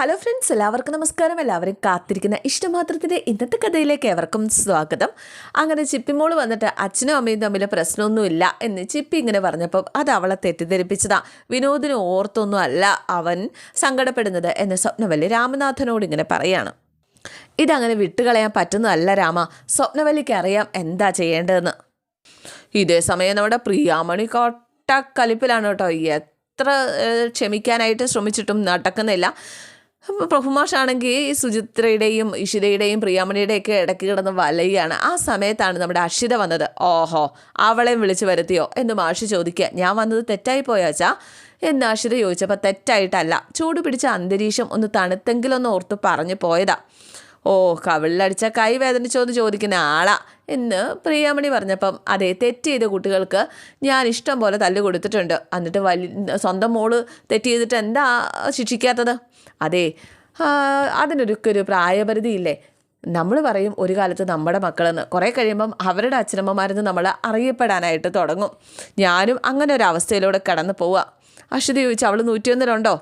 Hello friends എല്ലാവർക്കും നമസ്കാരം. എല്ലാവരും കാത്തിരിക്കുന്ന ഇഷ്ടമാത്രത്തിന്റെ ഇന്നത്തെ കഥയിലേക്ക് ഏവർക്കും സ്വാഗതം. അങ്ങനെ ചിപ്പിമോൾ വന്നിട്ട് അച്ഛനും അമ്മയും തമ്മിൽ പ്രശ്നമൊന്നുമില്ല എന്ന് ചിപ്പി ഇങ്ങനെ പറഞ്ഞപ്പോൾ അത് അവളെ തെറ്റിദ്ധരിപ്പിച്ചതാ. വിനോദിന് ഓർത്തൊന്നും അല്ല അവൻ സങ്കടപ്പെടുന്നത് എന്ന് സ്വപ്നവല്ലി രാമനാഥനോട് ഇങ്ങനെ പറയാണ്. ഇതങ്ങനെ വിട്ടുകളയാൻ പറ്റുന്നതല്ല രാമ. സ്വപ്നവല്ലിക്ക് അറിയാം എന്താ ചെയ്യേണ്ടതെന്ന്. ഇതേ സമയം നമ്മുടെ പ്രിയാമണി കോട്ട കലിപ്പിലാണ് കേട്ടോ. എത്ര ക്ഷമിക്കാനായിട്ട് ശ്രമിച്ചിട്ടും നടക്കുന്നില്ല. അപ്പോൾ പ്രഭുമാഷാണെങ്കിൽ ഈ സുചിത്രയുടെയും ഇഷിതയുടെയും പ്രിയാമണിയുടെയൊക്കെ ഇടയ്ക്ക് കിടന്ന് വലയുകയാണ്. ആ സമയത്താണ് നമ്മുടെ അക്ഷിത വന്നത്. ഓഹോ അവളെയും വിളിച്ചു വരുത്തിയോ എന്ന് മാഷി ചോദിക്കുക. ഞാൻ വന്നത് തെറ്റായി പോയാച്ചാ എന്ന് അക്ഷിത ചോദിച്ചപ്പോൾ തെറ്റായിട്ടല്ല. ചൂട് പിടിച്ച അന്തരീക്ഷം ഒന്ന് തണുത്തെങ്കിലൊന്ന് ഓർത്ത് പറഞ്ഞു പോയതാ. ഓ കവിളിലടിച്ച കൈ വേദനിച്ചോന്ന് ചോദിക്കുന്ന ആളാ. എന്ന് പ്രിയാമണി പറഞ്ഞപ്പം അതെ തെറ്റ് ചെയ്ത കുട്ടികൾക്ക് ഞാൻ ഇഷ്ടം പോലെ തല്ല് കൊടുത്തിട്ടുണ്ട്. എന്നിട്ട് വലിയ സ്വന്തം മോൾ തെറ്റ് ചെയ്തിട്ട് എന്താ ശിക്ഷിക്കാത്തത്? അതെ അതിനൊരുക്കെ ഒരു പ്രായപരിധി ഇല്ലേ നമ്മൾ പറയും ഒരു കാലത്ത് നമ്മുടെ മക്കളെന്ന്. കുറേ കഴിയുമ്പം അവരുടെ അച്ഛനമ്മമാരെന്ന് നമ്മൾ അറിയപ്പെടാനായിട്ട് തുടങ്ങും. ഞാനും അങ്ങനെ ഒരു അവസ്ഥയിലൂടെ കടന്നു പോവുക അശ്വതി ചോദിച്ചു അവൾ നൂറ്റിയൊന്നിലുണ്ടോ?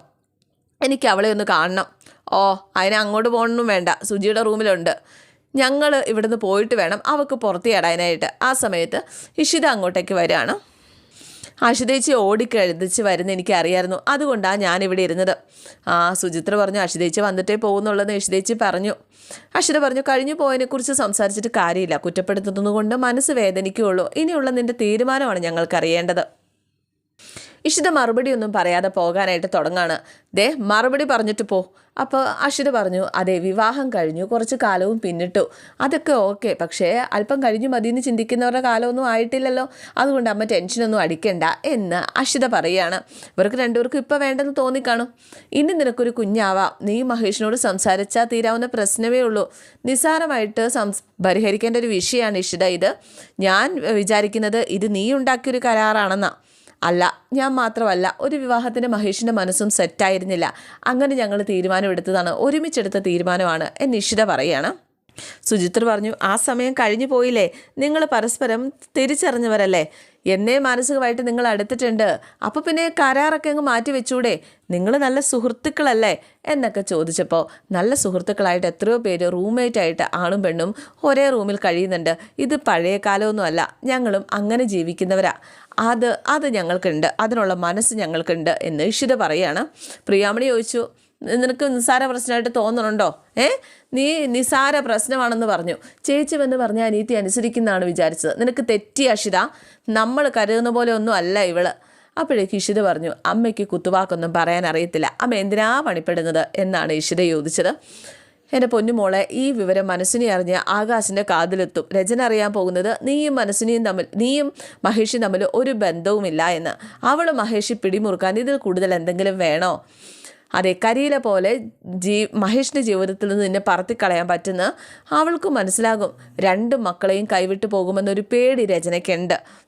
എനിക്ക് അവളെ ഒന്ന് കാണണം. ഓ അതിനെ അങ്ങോട്ട് പോകണമെന്നും വേണ്ട. സുജിയുടെ റൂമിലുണ്ട്. ഞങ്ങൾ ഇവിടുന്ന് പോയിട്ട് വേണം അവൾക്ക് പുറത്ത് ചാടാനായിട്ട്. ആ സമയത്ത് ഇഷിത അങ്ങോട്ടേക്ക് വരികയാണ്. അഷിതേച്ചി ഓടിക്കഴുതിച്ച് വരുന്ന എനിക്ക് അറിയായിരുന്നു അതുകൊണ്ടാണ് ഞാനിവിടെ ഇരുന്നത്. ആ സുചിത്ര പറഞ്ഞു അഷിതേച്ചി വന്നിട്ടേ പോകുന്നുള്ളതെന്ന് ഇഷിതേച്ചി പറഞ്ഞു. അഷിത പറഞ്ഞു കഴിഞ്ഞു പോയതിനെക്കുറിച്ച് സംസാരിച്ചിട്ട് കാര്യമില്ല. കുറ്റപ്പെടുത്തുന്നതുകൊണ്ട് മനസ്സ് വേദനിക്കുകയുള്ളൂ. ഇനിയുള്ള നിന്റെ തീരുമാനമാണ് ഞങ്ങൾക്ക് അറിയേണ്ടത് ഇഷിത മറുപടി ഒന്നും പറയാതെ പോകാനായിട്ട് തുടങ്ങാണ്. ദേ മറുപടി പറഞ്ഞിട്ട് പോ. അപ്പോൾ അഷിത പറഞ്ഞു അതെ വിവാഹം കഴിഞ്ഞു. കുറച്ച് കാലവും പിന്നിട്ടു. അതൊക്കെ ഓക്കെ. പക്ഷേ അല്പം കഴിഞ്ഞു മതി എന്ന് ചിന്തിക്കുന്നവരുടെ കാലമൊന്നും ആയിട്ടില്ലല്ലോ. അതുകൊണ്ട് അമ്മ ടെൻഷനൊന്നും അടിക്കണ്ട എന്ന് അഷിത പറയുകയാണ്. ഇവർക്ക് രണ്ടുപേർക്കും ഇപ്പോൾ വേണ്ടെന്ന് തോന്നിക്കാണും. ഇനി നിനക്കൊരു കുഞ്ഞാവാം. നീ മഹേഷിനോട് സംസാരിച്ചാൽ തീരാവുന്ന പ്രശ്നമേ ഉള്ളൂ. നിസ്സാരമായിട്ട് സംസ് പരിഹരിക്കേണ്ട ഒരു വിഷയമാണ് ഇഷിത ഇത്. ഞാൻ വിചാരിക്കുന്നത് ഇത് നീ ഉണ്ടാക്കിയൊരു കരാറാണെന്നാണ് അല്ല ഞാൻ മാത്രമല്ല ഒരു വിവാഹത്തിന് മഹേഷിന്റെ മനസ്സും സെറ്റായിരുന്നില്ല. അങ്ങനെ ഞങ്ങൾ തീരുമാനമെടുത്തതാണ്. ഒരുമിച്ചെടുത്ത തീരുമാനമാണ് എന്ന് ഇഷിത പറയുകയാണ് സുജിത്ർ പറഞ്ഞു ആ സമയം കഴിഞ്ഞു പോയില്ലേ? നിങ്ങൾ പരസ്പരം തിരിച്ചറിഞ്ഞവരല്ലേ? എന്നെ മാനസികമായിട്ട് നിങ്ങൾ അടുത്തിട്ടുണ്ട്. അപ്പോൾ പിന്നെ കരാറൊക്കെ അങ്ങ് മാറ്റി വെച്ചൂടെ? നിങ്ങൾ നല്ല സുഹൃത്തുക്കളല്ലേ? എന്നൊക്കെ ചോദിച്ചപ്പോൾ നല്ല സുഹൃത്തുക്കളായിട്ട് എത്രയോ പേര് റൂംമേറ്റ് ആയിട്ട് ആണും പെണ്ണും ഒരേ റൂമിൽ കഴിയുന്നുണ്ട്. ഇത് പഴയ കാലമൊന്നുമല്ല ഞങ്ങളും അങ്ങനെ ജീവിക്കുന്നവരാ. അത് അത് ഞങ്ങൾക്കുണ്ട്. അതിനുള്ള മനസ്സ് ഞങ്ങൾക്കുണ്ട് എന്ന് ഇഷിത പറയാണ്. പ്രിയാമണി ചോദിച്ചു നിനക്ക് നിസ്സാര പ്രശ്നമായിട്ട് തോന്നണുണ്ടോ? ഏ? നീ നിസ്സാര പ്രശ്നമാണെന്ന് പറഞ്ഞു. ചേച്ചി എന്ന് പറഞ്ഞ അനീതി അനുസരിക്കുന്നതാണ് വിചാരിച്ചത്. നിനക്ക് തെറ്റി അഷിത. നമ്മൾ കരുതുന്ന പോലെ ഒന്നും അല്ല ഇവൾ. അപ്പോഴേക്ക് ഇഷിത പറഞ്ഞു അമ്മയ്ക്ക് കുത്തുവാക്കൊന്നും പറയാൻ അറിയത്തില്ല അമ്മ എന്തിനാ പണിപ്പെടുന്നത്? എന്നാണ് ഇഷിത ചോദിച്ചത്. എന്റെ പൊന്നുമോളെ ഈ വിവരം മനസ്സിനെ അറിഞ്ഞ് ആകാശിന്റെ കാതിലെത്തും. രചന അറിയാൻ പോകുന്നത് നീയും മനസ്സിനെയും തമ്മിൽ നീയും മഹേഷും തമ്മിൽ ഒരു ബന്ധവുമില്ല എന്ന്. അവൾ മഹേഷി പിടിമുറുക്കാൻ ഇതിൽ കൂടുതൽ എന്തെങ്കിലും വേണോ? അതെ കരിയിലെ പോലെ ജീ മഹേഷിന്റെ ജീവിതത്തിൽ നിന്ന് നിന്നെ പറത്തിക്കളയാൻ പറ്റുന്ന അവൾക്ക് മനസ്സിലാകും. രണ്ട് മക്കളെയും കൈവിട്ടു പോകുമെന്നൊരു പേടി രചനയ്ക്കുണ്ട്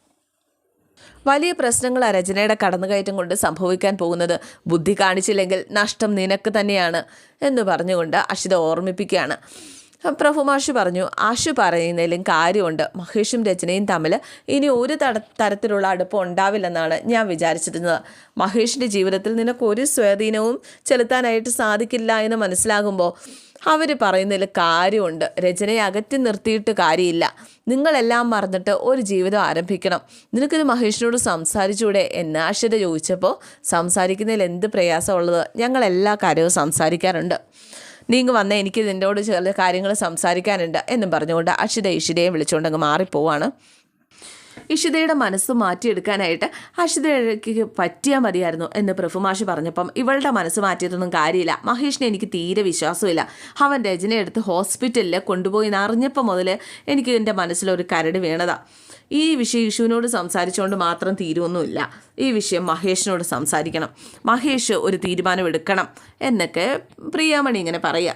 വലിയ പ്രശ്നങ്ങൾ രചനയുടെ കടന്നുകയറ്റം കൊണ്ട് സംഭവിക്കാൻ പോകുന്നത്. ബുദ്ധി കാണിച്ചില്ലെങ്കിൽ നഷ്ടം നിനക്ക് തന്നെയാണ് എന്ന് പറഞ്ഞുകൊണ്ട് അഷിത ഓർമ്മിപ്പിക്കുകയാണ്. പ്രഭുമാഷു പറഞ്ഞു ആഷു പറയുന്നതിലും കാര്യമുണ്ട്. മഹേഷും രചനയും തമ്മിൽ ഇനി ഒരു തരത്തിലുള്ള അടുപ്പം ഉണ്ടാവില്ലെന്നാണ് ഞാൻ വിചാരിച്ചിരുന്നത്. മഹേഷിന്റെ ജീവിതത്തിൽ നിനക്ക് ഒരു സ്വാധീനവും ചെലുത്താനായിട്ട് സാധിക്കില്ല എന്ന് മനസ്സിലാകുമ്പോൾ അവർ പറയുന്നതിൽ കാര്യമുണ്ട്. രചനയെ അകറ്റി നിർത്തിയിട്ട് കാര്യമില്ല. നിങ്ങളെല്ലാം മറന്നിട്ട് ഒരു ജീവിതം ആരംഭിക്കണം. നിനക്കിത് മഹേഷിനോട് സംസാരിച്ചൂടെ? എന്ന് ചോദിച്ചപ്പോൾ സംസാരിക്കുന്നതിൽ എന്ത് പ്രയാസമുള്ളത്? ഞങ്ങൾ എല്ലാ കാര്യവും സംസാരിക്കാറുണ്ട്. നീങ്ങ് വന്ന എനിക്ക് നിന്നോട് ചില കാര്യങ്ങൾ സംസാരിക്കാനുണ്ട് എന്നും പറഞ്ഞുകൊണ്ട് അക്ഷിത ഇഷിതയെ വിളിച്ചുകൊണ്ട് അങ്ങ് മാറിപ്പോവാണ്. ഇഷിതയുടെ മനസ്സ് മാറ്റിയെടുക്കാനായിട്ട് അഷിതയ്ക്ക് പറ്റിയാൽ മതിയായിരുന്നു എന്ന് പ്രഭുമാഷി പറഞ്ഞപ്പം ഇവളുടെ മനസ്സ് മാറ്റിയതൊന്നും കാര്യമില്ല. മഹേഷിനെ എനിക്ക് തീരെ വിശ്വാസമില്ല അവൻ രജനെ എടുത്ത് ഹോസ്പിറ്റലിൽ കൊണ്ടുപോയി അറിഞ്ഞപ്പോൾ മുതൽ എനിക്ക് എന്റെ മനസ്സിലൊരു കരട് വീണതാ. ഈ വിഷയം ഇഷുവിനോട് സംസാരിച്ചുകൊണ്ട് മാത്രം തീരുമൊന്നുമില്ല ഈ വിഷയം മഹേഷിനോട് സംസാരിക്കണം. മഹേഷ് ഒരു തീരുമാനം എടുക്കണം എന്നൊക്കെ പ്രിയാമണി ഇങ്ങനെ പറയുക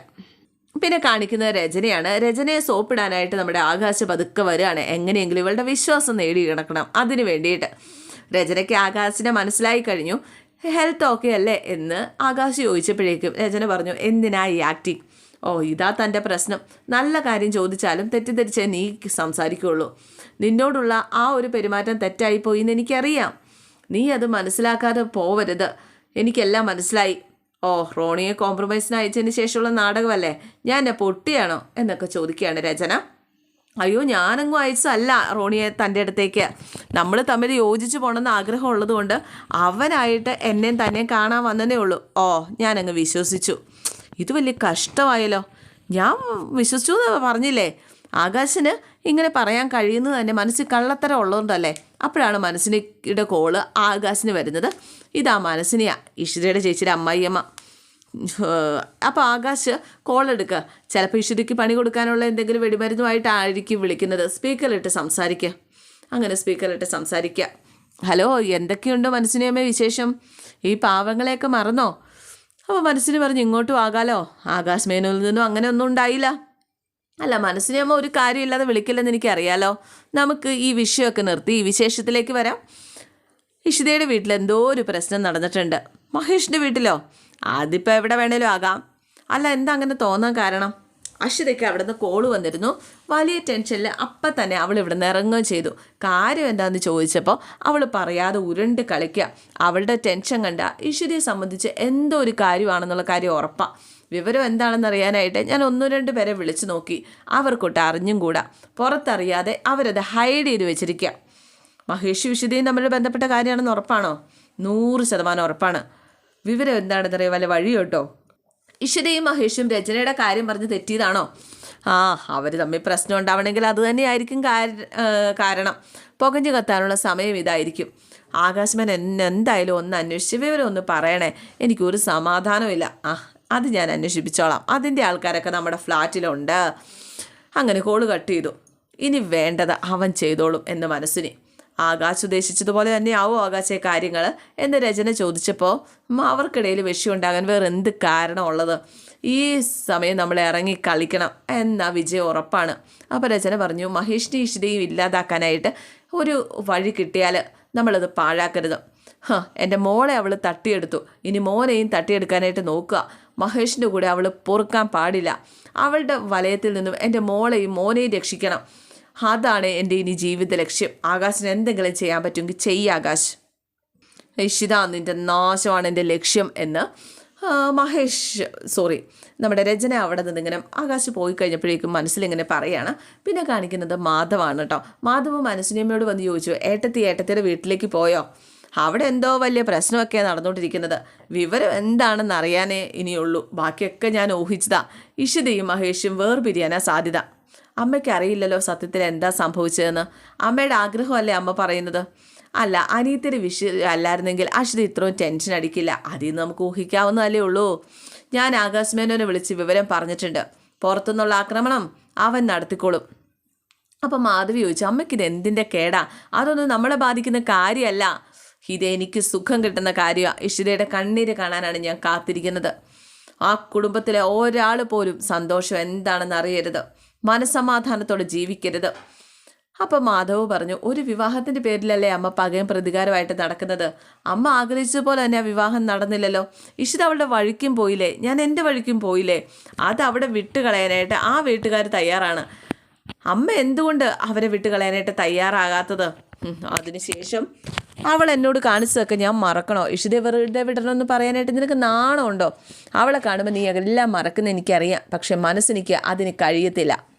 പിന്നെ കാണിക്കുന്നത് രചനയാണ്. രചനയെ സോപ്പിടാനായിട്ട് നമ്മുടെ ആകാശ പതുക്കെ വരികയാണ്. എങ്ങനെയെങ്കിലും ഇവളുടെ വിശ്വാസം നേടി കിടക്കണം. അതിന് വേണ്ടിയിട്ട് രചനയ്ക്ക് ആകാശിനെ മനസ്സിലായി കഴിഞ്ഞു. ഹെൽത്ത് ഓക്കെ അല്ലേ എന്ന് ആകാശ് ചോദിച്ചപ്പോഴേക്കും രചന പറഞ്ഞു എന്തിനാ ഈ ആക്ടിങ് ഓ ഇതാ തന്റെ പ്രശ്നം. നല്ല കാര്യം ചോദിച്ചാലും തെറ്റിദ്ധരിച്ചേ നീ സംസാരിക്കുള്ളൂ. നിന്നോടുള്ള ആ ഒരു പെരുമാറ്റം തെറ്റായിപ്പോയി എന്ന് എനിക്കറിയാം. നീ അത് മനസ്സിലാക്കാതെ പോവരുത്. എനിക്കെല്ലാം മനസ്സിലായി. ഓ റോണിയെ കോംപ്രമൈസിന് അയച്ചതിന് ശേഷമുള്ള നാടകമല്ലേ? ഞാൻ എന്നെ പൊട്ടിയാണോ? എന്നൊക്കെ ചോദിക്കുകയാണ് രചന. അയ്യോ ഞാനങ്ങും അയച്ചതല്ല റോണിയെ തന്റെ അടുത്തേക്ക്. നമ്മൾ തമ്മിൽ യോജിച്ച് പോകണമെന്ന് ആഗ്രഹം ഉള്ളതുകൊണ്ട് അവനായിട്ട് എന്നെയും തന്നെയും കാണാൻ വന്നതേ ഉള്ളൂ. ഓ ഞാനങ്ങ് വിശ്വസിച്ചു. ഇത് വലിയ കഷ്ടമായല്ലോ. ഞാൻ വിശ്വസിച്ചു എന്ന് പറഞ്ഞില്ലേ? ആകാശിന് ഇങ്ങനെ പറയാൻ കഴിയുന്നത് തന്നെ മനസ്സിൽ കള്ളത്തരം ഉള്ളതുകൊണ്ടല്ലേ? അപ്പോഴാണ് മനസ്സിനിയുടെ കോൾ ആകാശിന് വരുന്നത്. ഇതാ മനസ്സിനെയാ ഇഷിതയുടെ ചേച്ചിയുടെ അമ്മായിയമ്മ. അപ്പോൾ ആകാശ് കോൾ എടുക്കുക ചിലപ്പോൾ ഇഷിതയ്ക്ക് പണി കൊടുക്കാനുള്ള എന്തെങ്കിലും വെടിമരുന്നുമായിട്ടായിരിക്കും വിളിക്കുന്നത്. സ്പീക്കറിലിട്ട് സംസാരിക്കുക അങ്ങനെ സ്പീക്കറിലിട്ട് സംസാരിക്കുക ഹലോ എന്തൊക്കെയുണ്ട് മനസ്സിനെയമ്മേ വിശേഷം? ഈ പാവങ്ങളെയൊക്കെ മറന്നോ? അപ്പോൾ മനസ്സിന് പറഞ്ഞു ഇങ്ങോട്ടും ആകാലോ? ആകാശ് മേനോയിൽ നിന്നും അങ്ങനെ ഒന്നും ഉണ്ടായില്ല. അല്ല മനസ്സിനെയമ്മ ഒരു കാര്യമില്ലാതെ വിളിക്കില്ലെന്ന് എനിക്കറിയാലോ. നമുക്ക് ഈ വിഷയമൊക്കെ നിർത്തി ഈ വിശേഷത്തിലേക്ക് വരാം. ഇഷിതയുടെ വീട്ടിൽ എന്തോ ഒരു പ്രശ്നം നടന്നിട്ടുണ്ട്. മഹേഷിന്റെ വീട്ടിലോ? അതിപ്പോൾ എവിടെ വേണേലും ആകാം. അല്ല എന്താ അങ്ങനെ തോന്നാൻ കാരണം? അഷിതയ്ക്ക് അവിടെ നിന്ന് കോൾ വന്നിരുന്നു. വലിയ ടെൻഷനിൽ അപ്പം തന്നെ അവൾ ഇവിടെ നിന്ന് ഇറങ്ങുകയും ചെയ്തു. കാര്യം എന്താണെന്ന് ചോദിച്ചപ്പോൾ അവൾ പറയാതെ ഉരുണ്ട് കളിക്കുക അവളുടെ ടെൻഷൻ കണ്ട ഇഷിതയെ സംബന്ധിച്ച് എന്തോ ഒരു കാര്യമാണെന്നുള്ള കാര്യം ഉറപ്പാണ് വിവരം എന്താണെന്ന് അറിയാനായിട്ട് ഞാൻ ഒന്നു രണ്ട് പേരെ വിളിച്ചു നോക്കി. അവർക്കൊട്ട് അറിഞ്ഞും കൂടാ. പുറത്തറിയാതെ അവരത് ഹൈഡ് ചെയ്ത് വെച്ചിരിക്കുക മഹേഷ് വിശുദ്ധയും തമ്മിൽ ബന്ധപ്പെട്ട കാര്യമാണെന്ന് ഉറപ്പാണോ? നൂറ് ശതമാനം ഉറപ്പാണ്. വിവരം എന്താണെന്ന് അറിയാം വല്ല വഴി കേട്ടോ? ഇഷിതയും മഹേഷും രചനയുടെ കാര്യം പറഞ്ഞ് തെറ്റിയതാണോ? ആ അവർ തമ്മിൽ പ്രശ്നം ഉണ്ടാവണമെങ്കിൽ അത് തന്നെയായിരിക്കും കാരണം. പുകഞ്ഞു കത്താനുള്ള സമയം ഇതായിരിക്കും. ആകാശമാൻ എന്നെ എന്തായാലും ഒന്ന് അന്വേഷിച്ച് വിവരം ഒന്ന് പറയണേ. എനിക്കൊരു സമാധാനമില്ല ആ അത് ഞാൻ അന്വേഷിപ്പിച്ചോളാം. അതിന്റെ ആൾക്കാരൊക്കെ നമ്മുടെ ഫ്ലാറ്റിലുണ്ട്. അങ്ങനെ കോൾ കട്ട് ചെയ്തു. ഇനി വേണ്ടത് അവൻ ചെയ്തോളും എന്ന് മനസ്സിന്. ആകാശ് ഉദ്ദേശിച്ചതുപോലെ തന്നെ ആകാശേ കാര്യങ്ങൾ എന്ന് രചന ചോദിച്ചപ്പോൾ അവർക്കിടയിൽ വിഷയമുണ്ടാകാൻ വേറെ എന്ത് കാരണമുള്ളത്? ഈ സമയം നമ്മൾ ഇറങ്ങി കളിക്കണം എന്ന വിജയം ഉറപ്പാണ്. അപ്പോൾ രചന പറഞ്ഞു മഹേഷിനെ ഇഷിതയും ഇല്ലാതാക്കാനായിട്ട് ഒരു വഴി കിട്ടിയാൽ നമ്മളത് പാഴാക്കരുത്. ഹ എന്റെ മോളെ അവൾ തട്ടിയെടുത്തു. ഇനി മോനെയും തട്ടിയെടുക്കാനായിട്ട് നോക്കുക. മഹേഷിന്റെ കൂടെ അവൾ പൊറുക്കാൻ പാടില്ല. അവളുടെ വലയത്തിൽ നിന്നും എന്റെ മോളെയും മോനെയും രക്ഷിക്കണം. അതാണ് എന്റെ ഇനി ജീവിത ലക്ഷ്യം. ആകാശിന് എന്തെങ്കിലും ചെയ്യാൻ പറ്റുമെങ്കിൽ ചെയ്യ ആകാശ്. ഇഷിത നിന്റെ നാശമാണ് എന്റെ ലക്ഷ്യം എന്ന് മഹേഷ് സോറി നമ്മുടെ രചന അവിടെ നിന്ന് ഇങ്ങനെ ആകാശ് പോയി കഴിഞ്ഞപ്പോഴേക്കും മനസ്സിലിങ്ങനെ പറയാണ്. പിന്നെ കാണിക്കുന്നത് മാധവാണ് കേട്ടോ. മാധവ് മനസ്സിനിയമ്മയോട് വന്ന് ചോദിച്ചു ഏട്ടത്തി ഏട്ടത്തിയുടെ വീട്ടിലേക്ക് പോയോ? അവിടെ എന്തോ വലിയ പ്രശ്നമൊക്കെ നടന്നുകൊണ്ടിരിക്കുന്നത്. വിവരം എന്താണെന്ന് അറിയാനേ ഇനിയുള്ളൂ. ബാക്കിയൊക്കെ ഞാൻ ഊഹിച്ചതാ. ഇഷിതയും മഹേഷും വേർപിരിയാനാ സാധ്യത. അമ്മയ്ക്ക് അറിയില്ലല്ലോ സത്യത്തിൽ എന്താ സംഭവിച്ചതെന്ന്. അമ്മയുടെ ആഗ്രഹമല്ലേ അമ്മ പറയുന്നത്? അല്ല അനിയത്തിന്റെ വിഷയം അല്ലായിരുന്നെങ്കിൽ അശ്വതി ഇത്രയും ടെൻഷൻ അടിക്കില്ല. അതിൽ നിന്ന് നമുക്ക് ഊഹിക്കാവുന്നതല്ലേ ഉള്ളൂ. ഞാൻ ആകാശ് മേനോനെ വിളിച്ച് വിവരം പറഞ്ഞിട്ടുണ്ട്. പുറത്തുനിന്നുള്ള ആക്രമണം അവൻ നടത്തിക്കോളും. അപ്പം മാധവി ചോദിച്ചു അമ്മയ്ക്ക് ഇത് എന്തിന്റെ കേടാ? അതൊന്നും നമ്മളെ ബാധിക്കുന്ന കാര്യമല്ല. ഇത് എനിക്ക് സുഖം കിട്ടുന്ന കാര്യമാണ് ഇഷിതയുടെ കണ്ണീര് കാണാനാണ് ഞാൻ കാത്തിരിക്കുന്നത്. ആ കുടുംബത്തിലെ ഒരാൾ പോലും സന്തോഷം എന്താണെന്ന് അറിയരുത്. മനസമാധാനത്തോടെ ജീവിക്കരുത്. അപ്പം മാധവ് പറഞ്ഞു ഒരു വിവാഹത്തിന്റെ പേരിലല്ലേ അമ്മ പകയും പ്രതികാരമായിട്ട് നടക്കുന്നത്? അമ്മ ആഗ്രഹിച്ചതുപോലെ തന്നെ ആ വിവാഹം നടന്നില്ലല്ലോ. ഇഷിത അവളുടെ വഴിക്കും പോയില്ലേ? ഞാൻ എന്റെ വഴിക്കും പോയില്ലേ? അത് അവിടെ വിട്ടുകളയാനായിട്ട് ആ വീട്ടുകാർ തയ്യാറാണ്. അമ്മ എന്തുകൊണ്ട് അവരെ വിട്ടുകളയാനായിട്ട് തയ്യാറാകാത്തത്? അതിനുശേഷം അവൾ എന്നോട് കാണിച്ചതൊക്കെ ഞാൻ മറക്കണോ? ഇഷിത വെറുതെ വിടണമെന്ന് പറയാനായിട്ട് നിനക്ക് നാണമുണ്ടോ? അവളെ കാണുമ്പോൾ നീ എല്ലാം മറക്കുന്ന എനിക്കറിയാം. പക്ഷെ മനസ്സെനിക്ക് അതിന് കഴിയത്തില്ല.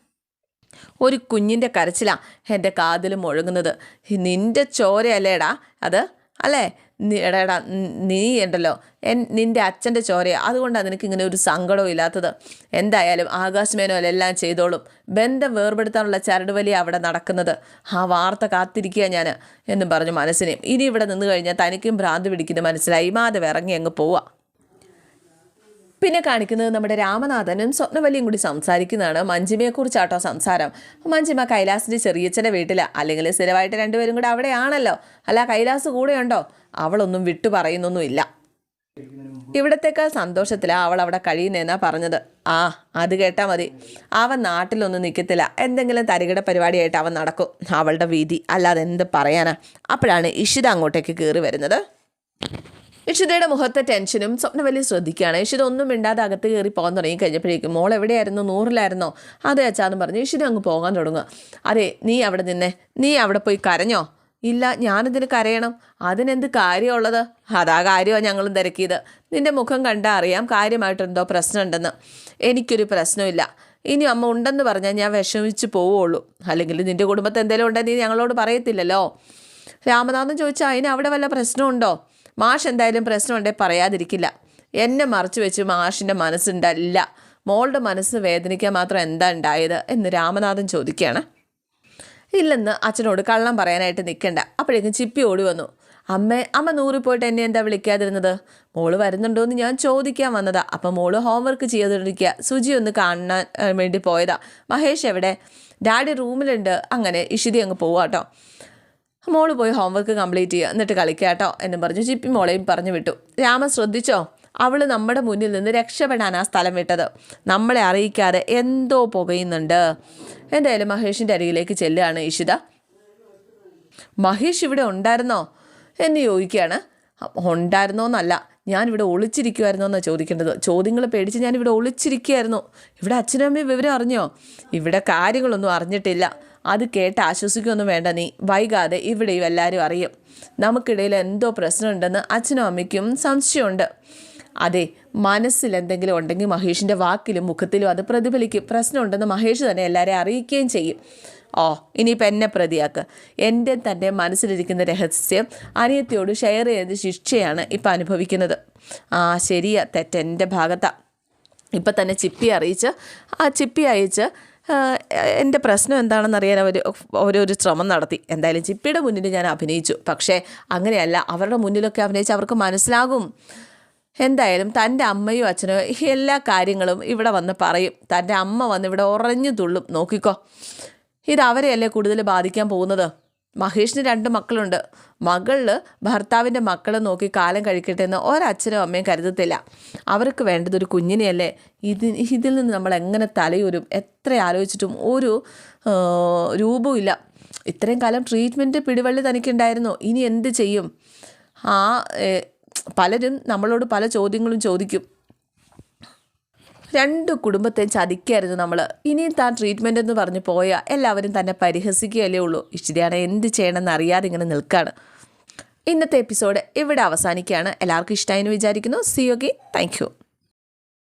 ഒരു കുഞ്ഞിന്റെ കരച്ചിലാണ് എന്റെ കാതിൽ മുഴങ്ങുന്നത്. നിന്റെ ചോരയല്ലേടാ അത്? അല്ലേ? എടാ നീ ഉണ്ടല്ലോ. എൻ നിന്റെ അച്ഛന്റെ ചോരയാ. അതുകൊണ്ടാണ് നിനക്ക് ഇങ്ങനെ ഒരു സങ്കടവും ഇല്ലാത്തത്. എന്തായാലും ആകാശമേനോ എല്ലാം ചെയ്തോളും. ബന്ധം വേർപെടുത്താനുള്ള ചരടുവലി അവിടെ നടക്കുന്നത്. ആ വാർത്ത കാത്തിരിക്കുക ഞാൻ എന്നും പറഞ്ഞു മനസ്സിനെയും. ഇനി ഇവിടെ നിന്ന് കഴിഞ്ഞാൽ തനിക്കും ഭ്രാന്ത് പിടിക്കുന്നത് മനസ്സിലായി. മാധവ് ഇറങ്ങി അങ്ങ് പോവാ. പിന്നെ കാണിക്കുന്നത് നമ്മുടെ രാമനാഥനും സ്വപ്നവല്ലിയും കൂടി സംസാരിക്കുന്നതാണ്. മഞ്ജിമയെക്കുറിച്ചാട്ടോ സംസാരം. മഞ്ജിമ കൈലാസിന്റെ ചെറിയച്ഛന്റെ വീട്ടിലാണ് അല്ലെങ്കിൽ സ്ഥിരമായിട്ട് രണ്ടുപേരും കൂടെ അവിടെയാണല്ലോ. അല്ല കൈലാസ് കൂടെയുണ്ടോ? അവളൊന്നും വിട്ടു പറയുന്നൊന്നുമില്ല. ഇവിടത്തേക്കാൾ സന്തോഷത്തിലാണ് അവൾ അവിടെ കഴിയുന്നതെന്നാ പറഞ്ഞത്. ആ അത് കേട്ടാൽ മതി. അവൻ നാട്ടിലൊന്നും നിൽക്കത്തില്ല എന്തെങ്കിലും തരികിട പരിപാടിയായിട്ട് അവൻ നടക്കും. അവളുടെ വീതി അല്ലാതെ എന്ത് പറയാനാ? അപ്പോഴാണ് ഇഷിത അങ്ങോട്ടേക്ക് കയറി വരുന്നത്. ഇഷിതയുടെ മുഖത്തെ ടെൻഷനും സ്വപ്നവല്ലി ശ്രദ്ധിക്കുകയാണ്. ഇഷിത ഒന്നും മിണ്ടാതെ അകത്ത് കയറി പോകാൻ തുടങ്ങി. കഴിഞ്ഞപ്പോഴേക്കും മോൾ എവിടെയായിരുന്നു? നൂറിലായിരുന്നോ? അതെ അച്ഛാന്ന് പറഞ്ഞു. ഇഷിത അങ്ങ് പോകാൻ തുടങ്ങുക. അതെ നീ അവിടെ നിന്നെ നീ അവിടെ പോയി കരഞ്ഞോ? ഇല്ല ഞാനിതിന് കരയണം? അതിനെന്ത് കാര്യമുള്ളത്? അതാ കാര്യമാണ് ഞങ്ങളും തിരക്കിയത്. നിന്റെ മുഖം കണ്ടാൽ അറിയാം കാര്യമായിട്ട് എന്തോ പ്രശ്നമുണ്ടെന്ന്. എനിക്കൊരു പ്രശ്നമില്ല ഇനി അമ്മ ഉണ്ടെന്ന് പറഞ്ഞാൽ ഞാൻ വിഷമിച്ച് പോവുള്ളൂ. അല്ലെങ്കിൽ നിന്റെ കുടുംബത്തെ ഉണ്ടെന്ന് നീ ഞങ്ങളോട് പറയത്തില്ലല്ലോ? രാമനാഥൻ ചോദിച്ചാൽ അതിന് അവിടെ വല്ല പ്രശ്നമുണ്ടോ? മാഷ് എന്തായാലും പ്രശ്നമുണ്ടേ പറയാതിരിക്കില്ല. എന്നെ മറച്ചു വെച്ച് മാഷിന്റെ മനസ്സുണ്ടല്ല. മോളുടെ മനസ്സ് വേദനിക്കാൻ മാത്രം എന്താ ഉണ്ടായത് എന്ന് രാമനാഥൻ ചോദിക്കുകയാണ് ഇല്ലെന്ന് അച്ഛനോട് കള്ളം പറയാനായിട്ട് നിൽക്കണ്ട അപ്പോഴേക്കും ചിപ്പി ഓടി വന്നു. അമ്മ അമ്മ നൂറിൽ പോയിട്ട് എന്നെ എന്താ വിളിക്കാതിരുന്നത്? മോൾ വരുന്നുണ്ടോ എന്ന് ഞാൻ ചോദിക്കാൻ വന്നതാ. അപ്പം മോൾ ഹോംവർക്ക് ചെയ്തുകൊണ്ടിരിക്കുക സുജി ഒന്ന് കാണാൻ വേണ്ടി പോയതാ. മഹേഷ് എവിടെ? ഡാഡി റൂമിലുണ്ട്. അങ്ങനെ ഇഷിതി അങ്ങ് പോവാട്ടോ. മോൾ പോയി ഹോംവർക്ക് കംപ്ലീറ്റ് ചെയ്യുക. എന്നിട്ട് കളിക്കുക കേട്ടോ എന്നും പറഞ്ഞു. ചിപ്പി മോളെയും പറഞ്ഞു വിട്ടു. രാമൻ ശ്രദ്ധിച്ചോ? അവൾ നമ്മുടെ മുന്നിൽ നിന്ന് രക്ഷപ്പെടാൻ ആ സ്ഥലം വിട്ടത്. നമ്മളെ അറിയിക്കാതെ എന്തോ പുകയുന്നുണ്ട്. എന്തായാലും മഹേഷിന്റെ അരികിലേക്ക് ചെല്ലുകയാണ് ഇഷിത മഹേഷ് ഇവിടെ ഉണ്ടായിരുന്നോ? എന്ന് ചോദിക്കുകയാണ്. ഉണ്ടായിരുന്നോ എന്നല്ല ഞാനിവിടെ ഒളിച്ചിരിക്കുമായിരുന്നോ എന്നാണ് ചോദിക്കേണ്ടത്. ചോദ്യങ്ങൾ പേടിച്ച് ഞാനിവിടെ ഒളിച്ചിരിക്കുകയായിരുന്നു. ഇവിടെ അച്ഛനും അമ്മയും വിവരം അറിഞ്ഞോ? ഇവിടെ കാര്യങ്ങളൊന്നും അറിഞ്ഞിട്ടില്ല. അത് കേട്ട് ആശ്വസിക്കുകയൊന്നും വേണ്ട നീ. വൈകാതെ ഇവിടെയും എല്ലാവരും അറിയും. നമുക്കിടയിൽ എന്തോ പ്രശ്നമുണ്ടെന്ന് അച്ഛനും അമ്മയ്ക്കും സംശയമുണ്ട്. അതെ മനസ്സിൽ എന്തെങ്കിലും ഉണ്ടെങ്കിൽ മഹേഷിന്റെ വാക്കിലും മുഖത്തിലും അത് പ്രതിഫലിക്കും. പ്രശ്നമുണ്ടെന്ന് മഹേഷ് തന്നെ എല്ലാവരെയും അറിയിക്കുകയും ചെയ്യും. ഓ ഇനിയിപ്പോൾ എന്നെ പ്രതിയാക്കുക എന്റെ തന്റെ മനസ്സിലിരിക്കുന്ന രഹസ്യം അനിയത്തിയോട് ഷെയർ ചെയ്ത് ശിക്ഷയാണ് ഇപ്പം അനുഭവിക്കുന്നത്. ആ ശരിയാ തെറ്റെന്റെ ഭാഗത്താണ് ഇപ്പം തന്നെ ചിപ്പി അറിയിച്ച് ആ ചിപ്പി അയച്ച് എന്റെ പ്രശ്നം എന്താണെന്ന് അറിയാൻ അവർ ഓരോരു ശ്രമം നടത്തി. എന്തായാലും ചിപ്പിയുടെ മുന്നിൽ ഞാൻ അഭിനയിച്ചു. പക്ഷേ അങ്ങനെയല്ല അവരുടെ മുന്നിലൊക്കെ അഭിനയിച്ച് അവർക്ക് മനസ്സിലാകും. എന്തായാലും തന്റെ അമ്മയും അച്ഛനും എല്ലാ കാര്യങ്ങളും ഇവിടെ വന്ന് പറയും. തന്റെ അമ്മ വന്ന് ഇവിടെ ഉറഞ്ഞു തുള്ളും. നോക്കിക്കോ ഇത് അവരെയല്ലേ കൂടുതൽ ബാധിക്കാൻ പോകുന്നത്? മഹേഷിന് രണ്ട് മക്കളുണ്ട്. മകളിൽ ഭർത്താവിന്റെ മക്കളെ നോക്കി കാലം കഴിക്കട്ടെ എന്ന് ഒരച്ഛനും അമ്മയും കരുതത്തില്ല. അവർക്ക് വേണ്ടത് ഒരു കുഞ്ഞിനെയല്ലേ? ഇത് ഇതിൽ നിന്ന് നമ്മൾ എങ്ങനെ തലയൂരും? എത്ര ആലോചിച്ചിട്ടും ഒരു രൂപവുമില്ല രൂപവും ഇത്രയും കാലം ട്രീറ്റ്മെന്റ് പിടിവള്ളി തനിക്കുണ്ടായിരുന്നു. ഇനി എന്ത് ചെയ്യും? ആ പലരും നമ്മളോട് പല ചോദ്യങ്ങളും ചോദിക്കും. രണ്ട് കുടുംബത്തെ ചതിക്കായിരുന്നു നമ്മൾ ഇനിയും താൻ ട്രീറ്റ്മെന്റ് എന്ന് പറഞ്ഞ് പോയാൽ എല്ലാവരും തന്നെ പരിഹസിക്കുകയല്ലേ ഉള്ളൂ. ഇഷ്ടിയാണ് എന്ത് ചെയ്യണമെന്ന് അറിയാതെ ഇങ്ങനെ നിൽക്കുകയാണ് ഇന്നത്തെ എപ്പിസോഡ് ഇവിടെ അവസാനിക്കുകയാണ്. എല്ലാവർക്കും ഇഷ്ടമായി എന്ന് വിചാരിക്കുന്നു സി ഓക്കെ താങ്ക്